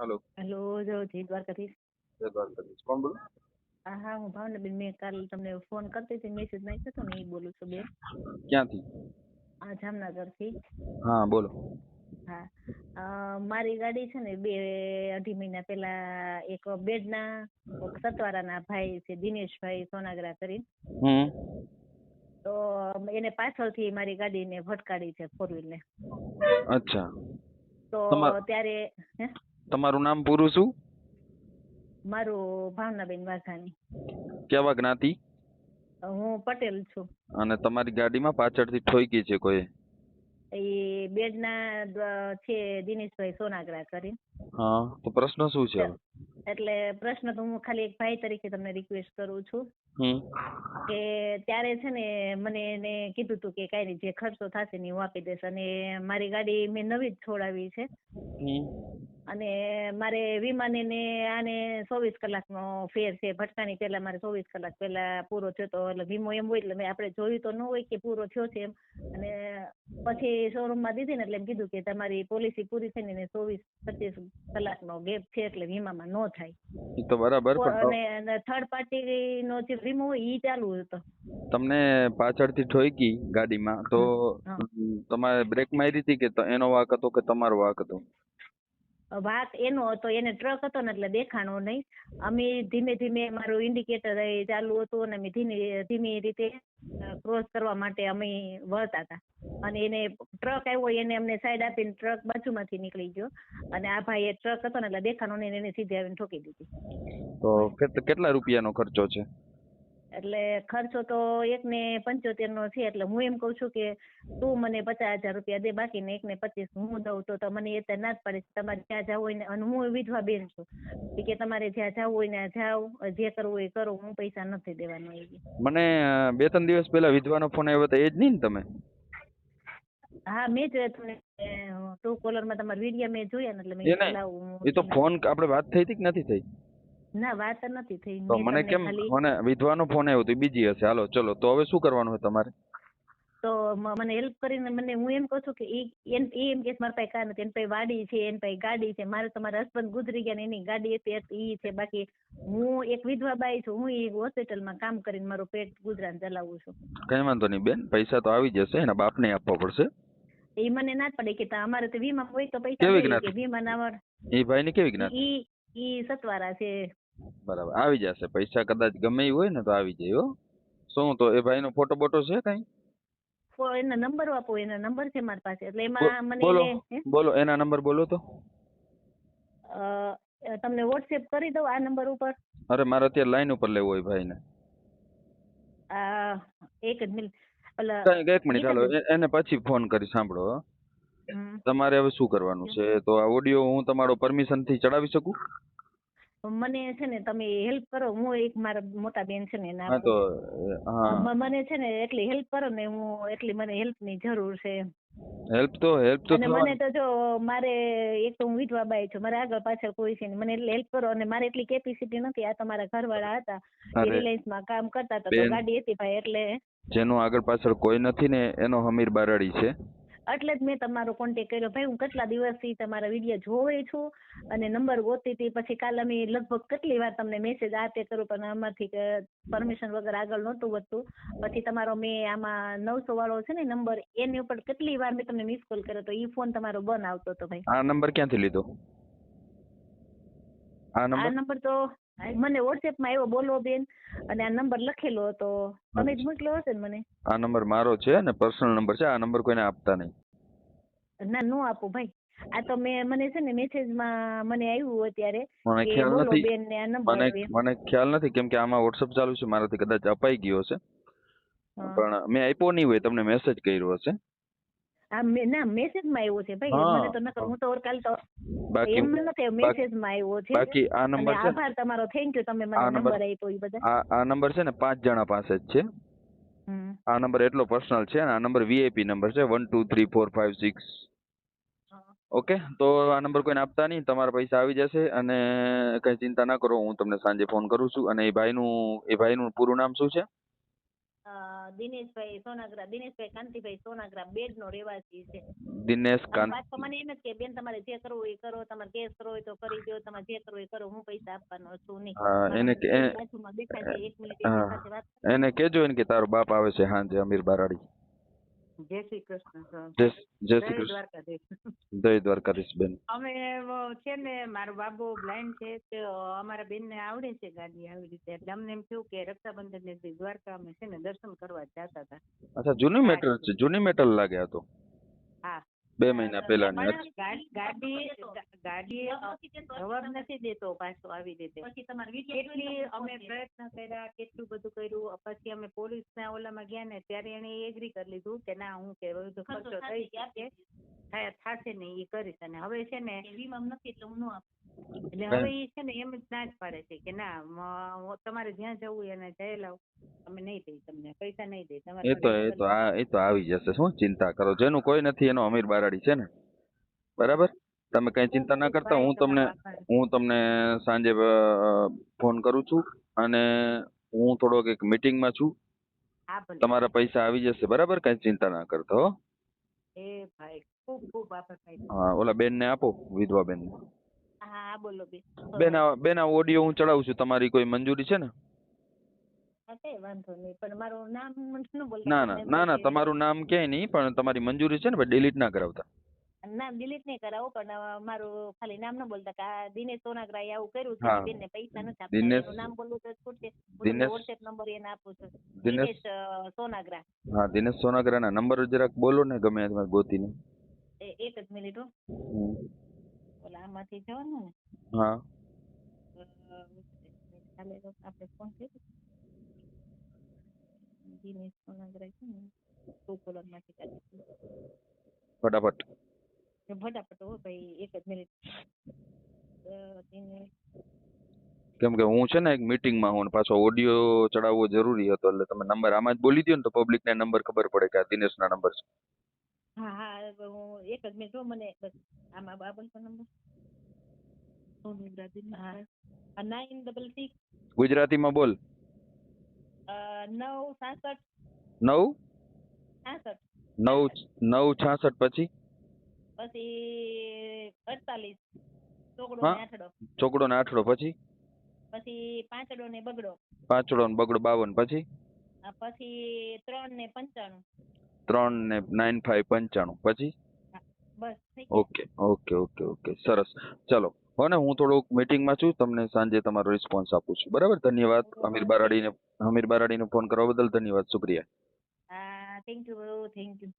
હાલો. Hello જો જી દ્વારકાધીશ. જય દ્વારકાધીશ. કોણ બોલો? હા હા ભાવનાબેન મેં કાલ તમને ફોન કરતી હતી મેસેજ નાખ્યો હતો ને એ બોલું છું બેન. ક્યાંથી? આ જામનગરથી. હા બોલો. હા. મારી ગાડી છે ને બે અઢી મહિના પહેલા એક બેડના સતવારાના ભાઈ છે દિનેશભાઈ સોનાગરા કરીને. તો એને પાછળથી મારી ગાડીને ભટકાડી છે ફોર વ્હીલને અચ્છા. તો ત્યારે તમારું નામ પૂરું શું? મારું ભાવનાબેન વાઘાણી. કેવા જ્ઞાતિ? હું પટેલ છું. અને તમારી ગાડીમાં પાછળથી ઠોકી છે કોઈ એ બેડના છે દિનેશભાઈ સોનાગરા કરી હા તો પ્રશ્ન શું છે એટલે પ્રશ્ન તો હું ખાલી એક ભાઈ તરીકે તમને રિક્વેસ્ટ કરું છું. કે ત્યારે છે ને મને એને કીધું હતું કે કાંઈ નહીં જે ખર્ચો થશે ને હું આપી દઈશ. અને મારી ગાડી મેં નવી જ છોડાવી છે. અને મારે વિમાને ને આને ચોવીસ કલાકનો ફેર છે. ભટકાની પહેલા મારે ચોવીસ કલાક પહેલા પૂરો થયો તો એટલે વીમો એમ હોય એટલે મેં આપણે જોયું તો ન હોય કે પૂરો થયો છે એમ. અને પછી શોરૂમમાં દીધી ને એટલે એમ કીધું કે તમારી પોલિસી પૂરી થઈને ને ચોવીસ પચીસ કલાકનો ગેપ છે એટલે વીમામાં ન થાય. એ તો બરાબર અને થર્ડ પાર્ટી નો જે વીમો હોય ઈ ચાલુ હતો. તમને પાછળથી ઠોકી ગાડીમાં તો તમારે બ્રેક મારી હતી કે એનો વાક હતો કે તમારો વાક હતો? વાક એનો હતો, એને ટ્રક હતો ને એટલે દેખાણો નહીં. અમે ધીમે ધીમે મારું ઇન્ડિકેટર ચાલુ હતું અને અમે ધીમે ધીમે રીતે ક્રોસ કરવા માટે અમે વળતા હતા. અને એને ટ્રક આવ્યો એને અમને સાઈડ આપીને ટ્રક બાજુમાંથી નીકળી ગયો. અને આ ભાઈ એ ટ્રક હતો ને એટલે દેખાણો નહીં, એને સીધી આવીને ઠોકી દીધી. તો કેટ- કેટલા રૂપિયાનો ખર્ચો છે? એટલે ખર્ચો તો એકને પંચોતેર નો છે એટલે હું એમ કહું છું કે તું મને પચાસ હજાર રૂપિયા દે બાકીને એકને પચીસ હું દઉં તો મને એ ના જ પાડે તમારે જ્યાં જવું હોય ને અને હું વિધવા બેન છું. કે તમારે જ્યાં જવું હોય ને જાઓ જે કરવું હોય એ કરો હું પૈસા નથી દેવાનો એ મને બે ત્રણ દિવસ પહેલા વિધવાનો ફોન આવ્યો હતો એ જ નહીં ને તમે? હા મેં જોયા તમને ટુ કોલરમાં તમારા વીડિયો મેં જોયા ને એટલે મેં એ તો ફોન આપણે વાત થઈ હતી કે નથી થઈ? ના વાત નથી થઈ. તો મને કેમ મને વિધવાનો ફોન આવ્યો તો બીજી હશે. હાલો ચલો તો હવે શું કરવાનું હોય તમારે? તો મને હેલ્પ કરીને મને હું એમ કહું છું કે એ એમ કે મારા પાસે કાર નથી એની પાસે વાડી છે એની પાસે ગાડી છે મારે તો મારા હસબન્ડ ગુજરી ગયા ને એની ગાડી હતી એ છે બાકી હું એક વિધવા બાઈ છું હું એ હોસ્પિટલમાં કામ કરીને મારું પેટ ગુજરાન ચલાવું છું. કઈ વાંધો નહીં બેન પૈસા તો આવી જશે એના બાપને આપવા પડશે. એ મને ના પડે કે તા અમારે તો વીમા હોય તો પૈસા વીમા ના મળે એ ભાઈની કેવી જ્ઞાતિ? ઈ ઈ સતવારા છે. બરાબર. આવી જશે. પૈસા કદાચ ગમે એ હોય ને તો આવી જાય હો. શું તો એ ભાઈનો ફોટો બોટો છે કઈ? એના નંબર આપો એના નંબર છે મારી પાસે. એટલે એમાં મને બોલો બોલો એના નંબર બોલો તો. તમને વોટ્સએપ કરી દઉં આ નંબર ઉપર? અરે મારે અત્યારે લાઈન ઉપર લેવો હોય ભાઈને. ને એક જ મિનિટ. એક મિનિટ ચાલો એને પછી ફોન કરી સાંભળો તમારે હવે શું કરવાનું છે? તો આ ઓડિયો હું તમારો પરમિશનથી ચડાવી શકું? મને છે ને તમે હેલ્પ કરો. હું એક મારા મોટા બેન છે ને એના તો મને છે ને એટલી હેલ્પ કરો ને હું એટલી મને હેલ્પની જરૂર છે. હેલ્પ તો હેલ્પ તો અને મને તો જો મારે એક તો હું વિધવા બાઈ છું. મારે આગળ પાછળ કોઈ છે મને એટલે હેલ્પ કરો. અને મારે એટલી કેપેસિટી નથી. આ તમારા ઘરવાળા હતા. એ રિલાયન્સમાં કામ કરતા હતા. તો ગાડી હતી ભાઈ એટલે. જેનું આગળ પાછળ કોઈ નથી ને એનો હમીર બારાડી છે. એટલે જ મેં તમારો કોન્ટેક્ટ કર્યો. ભાઈ હું કેટલા દિવસથી તમારા વીડિયો જોવે છું અને નંબર ગોતી હતી. પછી કાલે અમે લગભગ કેટલી વાર તમને મેસેજ આ તે કરું પણ આમાંથી પરમિશન વગર આગળ નહોતું વધતું. પછી તમારો મેં આમાં નવસો વાળો છે ને નંબર એની ઉપર કેટલી વાર મેં તમને મિસ કોલ કર્યો તો એ ફોન તમારો બંધ આવતો હતો ભાઈ. આ નંબર ક્યાંથી લીધો? આ નંબર તો મને વોટ્સએપમાં આવ્યો બોલો બેન. અને આ નંબર લખેલો હતો. તમે જ મોકલ્યો હશે ને મને. આ નંબર મારો છે અને પર્સનલ નંબર છે. આ નંબર કોઈને આપતા નહીં. ના નો આપો ભાઈ. આ તો મેં મને છે ને મેસેજમાં મને આવ્યું અત્યારે મને ખ્યાલ નથી. મને મને ખ્યાલ નથી કેમ કે આમાં વોટ્સઅપ ચાલુ છે મારાથી કદાચ અપાઈ ગયો હશે. પણ મેં આપ્યો નહીં હોય તમને મેસેજ કર્યો હશે. આ મે- ના મેસેજમાં આવ્યો છે ભાઈ. મને તો નકર હું તો કાલ તો બાકી એમ નથી મેસેજમાં આવ્યો છે. બાકી આ નંબર છે? આભાર તમારો. થેન્ક યુ તમે મને નંબર- આપ્યો એ બધા. આ આ નંબર છે ને પાંચ જણા પાસે જ છે. આ નંબર એટલો પર્સનલ છે અને આ નંબર વીઆઈપી નંબર છે one two three four five six okay તો આ નંબર કોઈને આપતા નહીં તમારા પૈસા આવી જશે અને કંઈ ચિંતા ના કરો હું તમને સાંજે ફોન કરું છું અને એ ભાઈનું એ ભાઈનું પૂરું નામ શું છે? દિનેશભાઈ સોનાગરા દિનેશભાઈ કાંતિભાઈ સોનાગરા બેડ નો રહેવાસી છે. દિનેશ કાંત મને એમ જ કે બેન તમારે જે કરવું એ કરો તમારે કેસ કરવો હોય તો કરી દો તમારે જે કરવું એ કરો હું પૈસા આપવાનો છું નહીં. એને એને કેજો એને કે તારો બાપ આવે છે હાંજે અમીર બારાડી. જય શ્રી કૃષ્ણ સર. જય શ્રી કૃષ્ણ. દ્વારકાધીશ. જય દ્વારકાધીશ બેન. અમે છે ને મારો બાબુ બ્લાઇન્ડ છે તો અમારા બેનને આવડે છે ગાડી આવી રીતે. એટલે અમને એમ થયું કે રક્ષાબંધન ને દ્વારકા અમે છે ને દર્શન કરવા જતા હતા. અચ્છા જૂની મેટર છે જૂની મેટર લાગે આ તો. હા. બે મહિના પહેલાની ગા- ગાડી ગાડી જવાબ નથી દેતો પાછો આવી રીતે. પછી તમારે કેટલી અમે પ્રયત્ન કર્યા કેટલું બધું કર્યું પછી અમે પોલીસના ઓલામાં ગયા ને ત્યારે એને એગ્રી કરી લીધું કે ના હું કે બધું ખર્ચો થઈ થાય થાશે ને એ કરીશ. અને હવે છે ને વીમા નથી એટલે હું ન આપું. એટલે હવે ઈ છે ને એમ જ ના જ પાડે છે કે ના તમારે જ્યાં જવું હોય એને જઈ લાવ અમે નહીં દઈ તમને પૈસા નહીં દઈ તમારે એ તો એ તો આ એ તો આવી જશે. શું ચિંતા કરો? જેનું કોઈ નથી એનો અમીર બારાડી છે ને. બરાબર? તમે કઈ ચિંતા ના કરતા. હું તમને હું તમને સાંજે ફોન કરું છું અને હું થોડોક એક મીટિંગમાં છું. તમારા પૈસા આવી જશે. બરાબર? કઈ ચિંતા ના કરતા હો. એ ભાઈ ખૂબ ખૂબ આભાર હા ઓલા બેન ને આપો વિધવા બેન હા હા બોલો બેન. બેન આ બેન આ ઓડિયો હું ચડાવું છું. તમારી કોઈ મંજૂરી છે ને? હા, કઈ વાંધો નહીં. પણ મારું નામ ન બોલતા ના ના ના ના તમારું નામ ક્યાંય નહીં પણ તમારી મંજૂરી છે ને ડિલીટ ના કરાવતા. નામ ડિલીટ નહીં કરાવો પણ મારું ખાલી નામ ન બોલતા. કે આ દિનેશ સોનાગરાએ આવું કર્યું છે હા. બેનને પૈસા નથી આપતા. દિનેશ- એનું નામ બોલવું તો છૂટશે. હું દિનેશ- વોટ્સએપ નંબર એને આપું છું. દિનેશ દિનેશ અ, સોનાગરા. હા દિનેશ સોનાગરાના નંબર જરાક બોલો ને ગમે તમારે ગોતીને. એ એક જ મિનિટ હો. ઓલા આમાંથી જવાનું ને? હા. કાલે તો આપણે ફોન કર્યો. દિનેશ સોનાગરા છે ને ગોકુલમમાંથી કાઢી ફટાફટ. ફટાફટ હો ભાઈ એક જ મિનિટ દિનેશ. કેમ કે હું છે ને એક મીટિંગમાં હું પાછો ઓડિયો ચડાવવો જરૂરી હતો એટલે તમે નંબર આમાં જ બોલી દો ને તો પબ્લિકને નંબર ખબર પડે કે આ દિનેશના નંબર છે. હા હા હું એક જ મિનિટ હો મને બસ આમાં બાબલ નો નંબર હા નાઇન ડબલ સિક્સ ગુજરાતીમાં બોલ નવ સાસઠ નવ છાસઠ નવ નવ છાસઠ પછી પછી અડતાલીસ ચોકડો ને આઠડો ચોકડો ને આઠડો પછી પછી પાંચડો ને બગડો પાંચડો ને બગડો બાવન પછી આ પછી ત્રણ ને પંચાણું ત્રણ ને નાઇન ફાઈવ પંચાણું પછી બસ ઓકે ઓકે ઓકે ઓકે સરસ. ચલો હો ને હું થોડુંક મીટિંગમાં છું તમને સાંજે તમારો રિસ્પોન્સ આપું છું. બરાબર? ધન્યવાદ. અમીર બારાડીને અમીર બારાડીને ફોન કરવા બદલ ધન્યવાદ. શુક્રિયા. Thank you thank you.